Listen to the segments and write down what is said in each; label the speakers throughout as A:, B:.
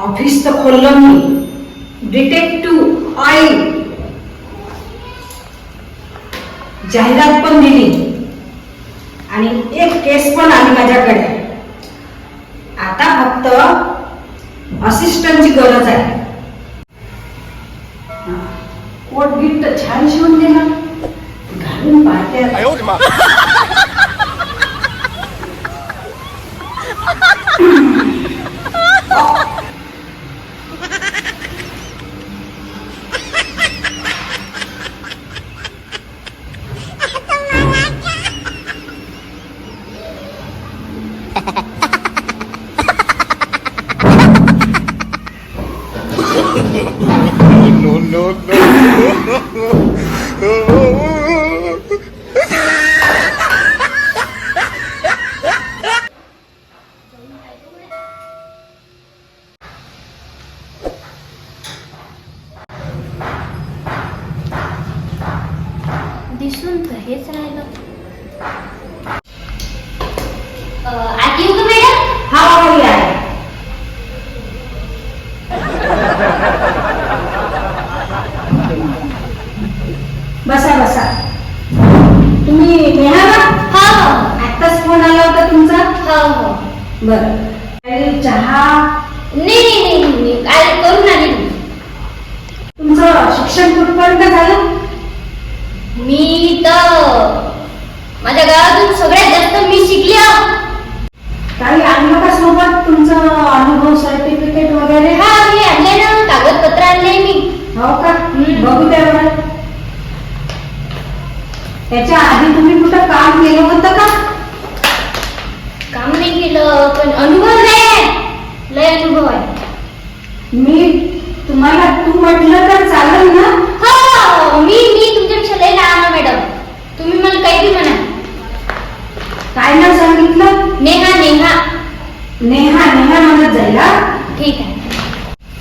A: Office तर खोललं मी. Detective आई. जाहिरात पण दिली. आणि एक केस पण आली माझ्याकडे.
B: No, no, no.
C: दिसून तर हेच राहिलं
A: बसा बसा. तुम्ही नेहा ना
C: हो. हो
A: आत्ताच फोन आला होता तुमचा?
C: हो हो.
A: बरं. काही चहा?
C: नाही नाही नाही नाही. काय करून आली मी.
A: तुमचं शिक्षण कुठपर्यंत झालं?
C: मी तर माझ्या गावातून सगळ्यात जास्त मी शिकली आहो.
A: काही आणलं का सोबत तुमचं अनुभव सर्टिफिकेट वगैरे?
C: हा मी आणले ना. कागदपत्र आणले मी.
A: हो का?
C: हम्म.
A: बघू द्या बरं. त्याच्या आधी तुम्ही कुठं काम केलं होतं का?
C: काम नाही केलं पण अनुभव आहे. लय अनुभव आहे.
A: मी तुम्हाला तू म्हटलं तर चालेल ना?
C: हो मी मी तुमच्यापेक्षा लय लहान आहे मॅडम. तुम्ही मला काही बी म्हणा.
A: काय नाव सांगितलं?
C: नेहा नेहा.
A: नेहा नेहा म्हणत जाईल हा
C: ठीक आहे.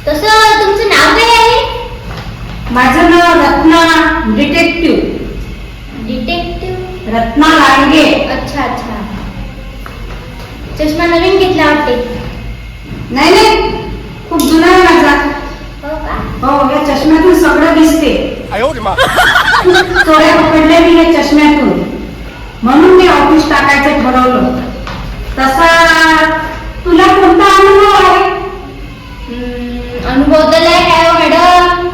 C: तसं तुमचं नाव काय आहे?
A: माझं नाव रत्ना डिटेक्टिव्ह रत्ना लांडगे
C: अच्छा अच्छा. चष्मा नवीन घेतला वाटते.
A: नाही नाही. खूप जुना आहे माझा.
C: हो का?
A: हो या चष्म्यातून सगळं दिसते. मी. या चष्म्यातून. म्हणून मी ऑफिस टाकायचं ठरवलं. तसा तुला कोणता अनुभव आहे?
C: अनुभव तर काय आहे हो मॅडम.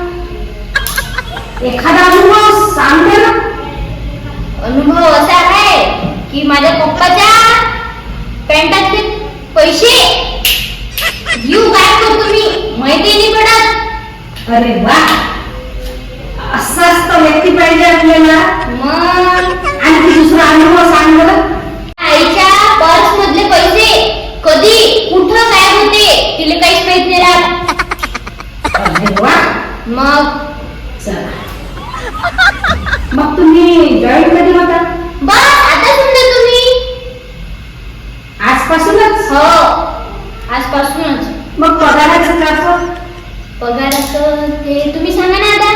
A: एखादा अनुभव
C: असा आहे की माझ्या पप्पाच्या पॅन्टातले पैसे घेऊ काय करतो मी माहिती नाही पडत
A: अरे वा. असाच असतं व्यक्ती पाहिजे आपल्याला.
C: मग
A: आणखी दुसरा अनुभव सांग बरं
C: आईच्या पर्स मधले पैसे कधी कुठं काय होते तिला काहीच माहीत नाही राहत
A: अरे वा
C: मग
A: चला मग तुम्ही जॉईन मध्ये होता?
C: बस आता समजा तुम्ही.
A: आजपासूनच?
C: हो. आजपासूनच.
A: मग पगाराचं कसं
C: पगाराचं ते तुम्ही सांगा ना आता.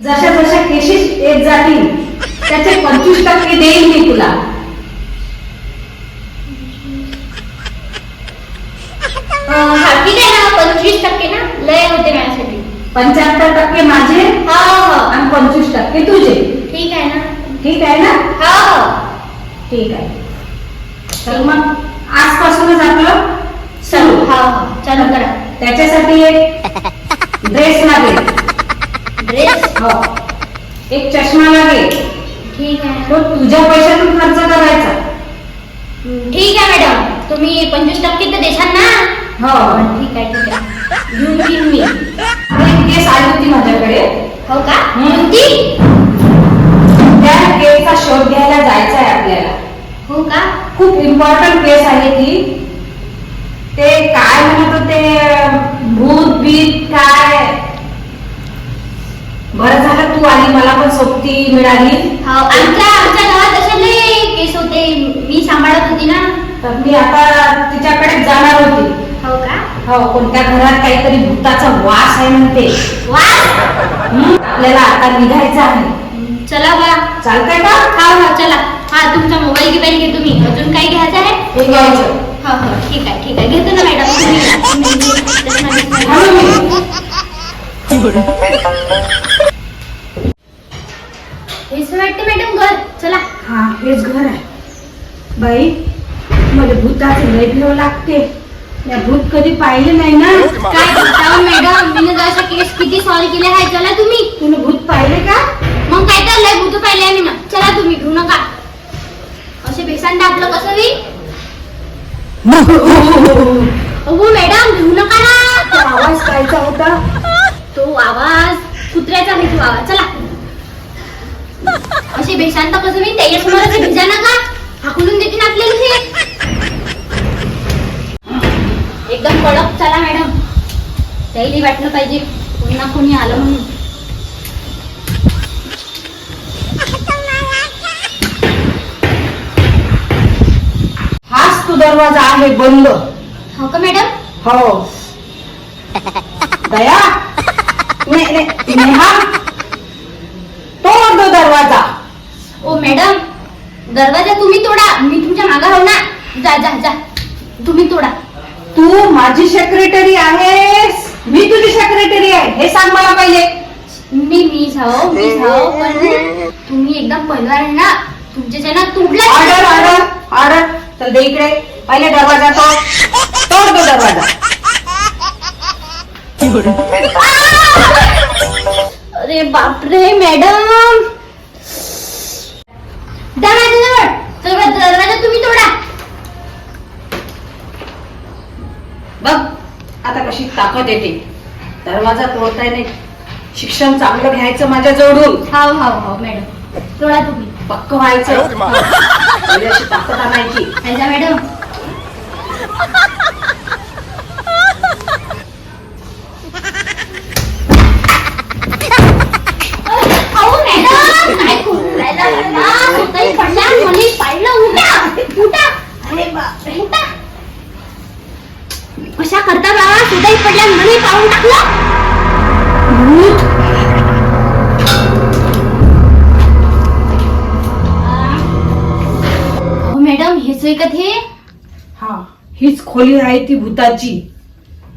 A: जशा जशा केसेस येत जातील त्याचे पंचवीस टक्के देईल मी तुला.
C: अं, हा ठीक आहे ना पंचवीस टक्के ना? लय होते माझ्यासाठी.
A: पंच्याहत्तर टक्के माझे
C: हो हो.
A: आणि पंचवीस टक्के तुझे.
C: ठीक आहे ना?
A: ठीक आहे ना?
C: हो हो.
A: ठीक आहे. तर मग आजपासूनच आपलं
C: चालू
A: सुरू.
C: हो हो. चालू करा.
A: त्याच्यासाठी एक ड्रेस लागेल.
C: ड्रेस
A: हो. एक चष्मा लागेल.
C: ठीक आहे.
A: तो तुझ्या पैशातून खर्च करायचा.
C: ठीक आहे मॅडम. तुम्ही पंचवीस टक्के तर देशाल ना?
A: हो.
C: ठीक आहे ठीक आहे. घेऊन घेईन मी
A: आली होती माझ्याकडे.
C: हो का. कोणती
A: त्या केसचा शोध घ्यायला जायचा आहे आपल्याला.
C: हो का?
A: खूप इम्पॉर्टंट केस आहे ती. ते काय म्हणत होते? भूत बीत काय? बरं झालं तू आली मला पण सोबती मिळाली.
C: हो आमच्या आमच्या गावात असे लय केस होते. मी सांभाळत होती ना.
A: तर मी आता तिच्याकडे जाणार होती.
C: हो
A: कोणत्या घरात काहीतरी भूताचा वास आहे म्हणते? आपल्याला आता निघायचं आहे.
C: चला बा.
A: चालतंय का?
C: हा हा चला. हा तुमचा मोबाईल गिबाईल घे तुम्ही. अजून काही घ्यायचं आहे?
A: हे घ्यायचं.
C: हो हो ठीक आहे ठीक आहे. घेतो ना मॅडम. हेच वाटते मॅडम घर. चला.
A: हा हेच घर आहे. बाई मला भूताचे लय लागते. या भूत कधी पाहिले नाही ना?
C: काय बोलता हो मॅडम मी जसं केस किती सॉल्व केले आहे चला तुम्ही.
A: तुम्ही भूत पाहिले का?
C: मग काय तर लय भूत पाहिले आहे मी ना. चला तुम्ही घेऊ नका. असे बेसन आपलं कसं होईल हो मॅडम घेऊ नका
A: तो
C: ना
A: आवाज कायचा होता.
C: तो आवाज कुत्र्याचा आहे तो आवाज. चला. असे बेशांत कसं मी त्याच्यासमोर भिजा नका. हाकलून देते ना आपल्याला हे एकदम कडक चला मॅडम. त्याही वाटलं पाहिजे पुन्हा कोणी आलं म्हणून.
A: हाच तो दरवाजा आहे बंद.
C: हो का मॅडम?
A: हो. दया? ने, ने, नेहा? तोड दो दरवाजा.
C: ओ मॅडम दरवाजा तुम्ही तोडा. मी तुमच्या मागा राहू ना. जा जा जा. तुम्ही तोडा.
A: तू माझी सेक्रेटरी आहेस. मी तुझी सेक्रेटरी आहे. हे सांग मला पहिले.
C: मी मी जाओ मी जाओ पण तुम्ही एकदम पहिला आहे ना. तुमच्या ना तुडला
A: ऑर्डर ऑर्डर ऑर्डर चल दे इकडे. पहिले दरवाजा तोड. तोड दो दरवाजा.
C: अरे बापरे मॅडम.
A: ताकद येते. दरवाजा तोडताय नाही शिक्षण चांगलं घ्यायचं माझ्या जवळून.
C: हो हो हो मॅडम. तोडा तुम्ही.
A: पक्क व्हायचं. अशी ताकद आणायची.
C: मॅडम. अहो मॅडम काय करू राहिला बाबा? स्वतःही पडला मलाही पाडलं उठा उठा. अरे बापरे उठा. कशा करता बाबा? स्वतःही पडल्या मलाही पाहून टाकलं. मॅडम हेच आहे का ते?
A: हा हीच खोली आहे ती भूताची.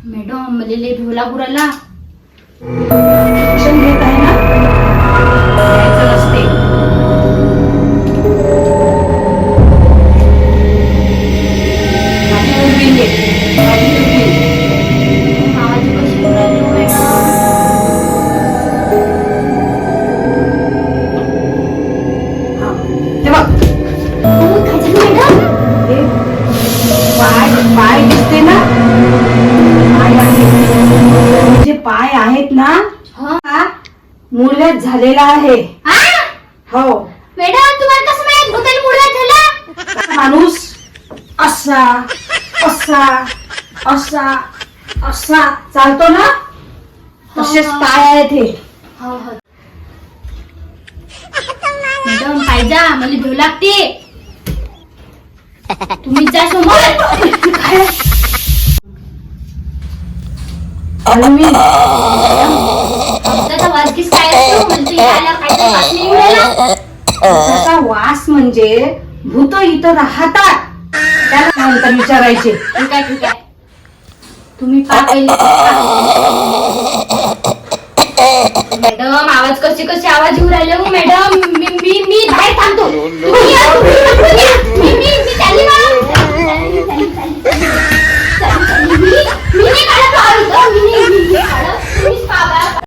C: मॅडम मला लय भिवला
A: मुरल्यात झालेला आहे.
C: हा?
A: हो.
C: मॅडम तुम्हाला कसं माहीत? भूताला मुडदा झाला?
A: माणूस असा असा असा असा चालतो ना? तसेच पाय आहेत हे.
C: मॅडम पाहिजा मला भिव लागते. तुम्ही जा समोर.
A: आणि
C: वाजकीस काय असतो? म्हणजे याला काय तर
A: वास म्हणजे भूत इथं राहतात. त्याला नंतर विचारायचे.
C: ठीक आहे ठीक आहे. तुम्ही पा पहिले. मॅडम आवाज कसे कसे आवाज येऊ राहिले हो मॅडम? मी मी मी बाहेर थांबतो. तुम्ही या, तुम्ही- तुम्ही